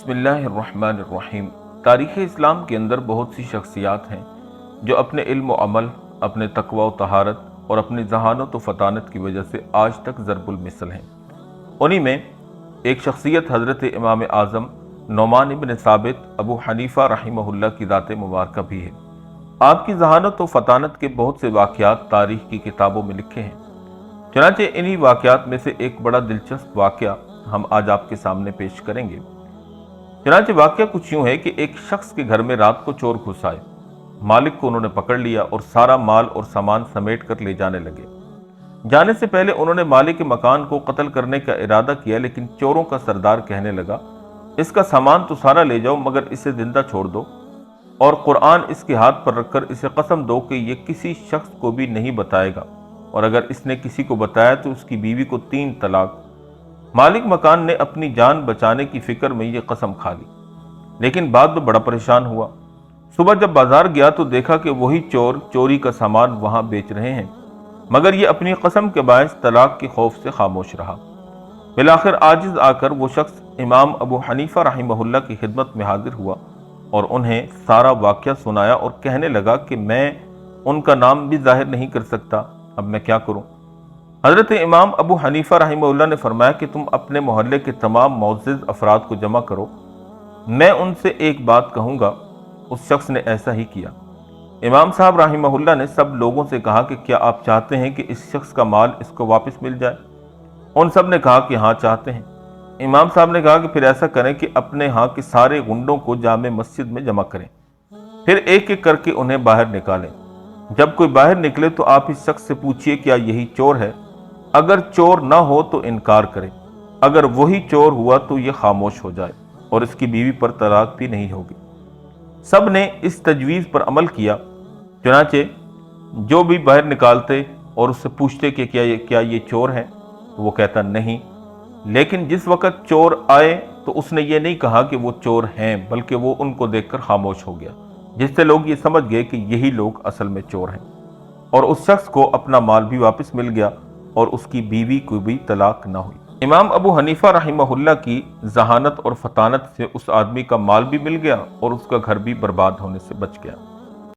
بسم اللہ الرحمن الرحیم۔ تاریخ اسلام کے اندر بہت سی شخصیات ہیں جو اپنے علم و عمل، اپنے تقوی و طہارت اور اپنی ذہانت و فطانت کی وجہ سے آج تک ضرب المثل ہیں۔ انہی میں ایک شخصیت حضرت امام اعظم نعمان ابن ثابت ابو حنیفہ رحمہ اللہ کی ذات مبارکہ بھی ہے۔ آپ کی ذہانت و فطانت کے بہت سے واقعات تاریخ کی کتابوں میں لکھے ہیں۔ چنانچہ انہی واقعات میں سے ایک بڑا دلچسپ واقعہ ہم آج آپ کے سامنے پیش کریں گے۔ چنانچہ واقعہ کچھ یوں ہے کہ ایک شخص کے گھر میں رات کو چور گھس آئے۔ مالک کو انہوں نے پکڑ لیا اور سارا مال اور سامان سمیٹ کر لے جانے لگے۔ جانے سے پہلے انہوں نے مالک کے مکان کو قتل کرنے کا ارادہ کیا، لیکن چوروں کا سردار کہنے لگا، اس کا سامان تو سارا لے جاؤ، مگر اسے زندہ چھوڑ دو۔ اور قرآن اس کے ہاتھ پر رکھ کر اسے قسم دو کہ یہ کسی شخص کو بھی نہیں بتائے گا۔ اور اگر اس نے کسی کو بتایا تو اس کی بیوی کو تین طلاق۔ مالک مکان نے اپنی جان بچانے کی فکر میں یہ قسم کھا لی۔ لیکن بعد میں بڑا پریشان ہوا۔ صبح جب بازار گیا تو دیکھا کہ وہی چور چوری کا سامان وہاں بیچ رہے ہیں۔ مگر یہ اپنی قسم کے باعث طلاق کے خوف سے خاموش رہا۔ بالآخر آجز آ کر وہ شخص امام ابو حنیفہ رحمہ اللہ کی خدمت میں حاضر ہوا اور انہیں سارا واقعہ سنایا اور کہنے لگا کہ میں ان کا نام بھی ظاہر نہیں کر سکتا، اب میں کیا کروں؟ حضرت امام ابو حنیفہ رحمہ اللہ نے فرمایا کہ تم اپنے محلے کے تمام معزز افراد کو جمع کرو۔ میں ان سے ایک بات کہوں گا، اس شخص نے ایسا ہی کیا۔ امام صاحب رحمہ اللہ نے سب لوگوں سے کہا کہ کیا آپ چاہتے ہیں کہ اس شخص کا مال اس کو واپس مل جائے؟ ان سب نے کہا کہ ہاں چاہتے ہیں۔ امام صاحب نے کہا کہ پھر ایسا کریں کہ اپنے ہاں کے سارے گنڈوں کو جامع مسجد میں جمع کریں۔ پھر ایک ایک کر کے انہیں باہر نکالیں۔ جب کوئی باہر نکلے تو آپ اس شخص سے پوچھئے، کیا یہی چور ہے؟ اگر چور نہ ہو تو انکار کرے۔ اگر وہی چور ہوا تو یہ خاموش ہو جائے اور اس کی بیوی پر طلاق بھی نہیں ہوگی۔ سب نے اس تجویز پر عمل کیا، چنانچہ جو بھی باہر نکالتے اور اس سے پوچھتے کہ کیا یہ کیا یہ چور ہے وہ کہتا نہیں۔ لیکن جس وقت چور آئے تو اس نے یہ نہیں کہا کہ وہ چور ہیں، بلکہ وہ ان کو دیکھ کر خاموش ہو گیا، جس سے لوگ یہ سمجھ گئے کہ یہی لوگ اصل میں چور ہیں۔ اور اس شخص کو اپنا مال بھی واپس مل گیا اور اس کی بیوی کو بھی طلاق نہ ہوئی۔ امام ابو حنیفہ رحمہ اللہ کی ذہانت اور فطانت سے اس آدمی کا مال بھی مل گیا اور اس کا گھر بھی برباد ہونے سے بچ گیا۔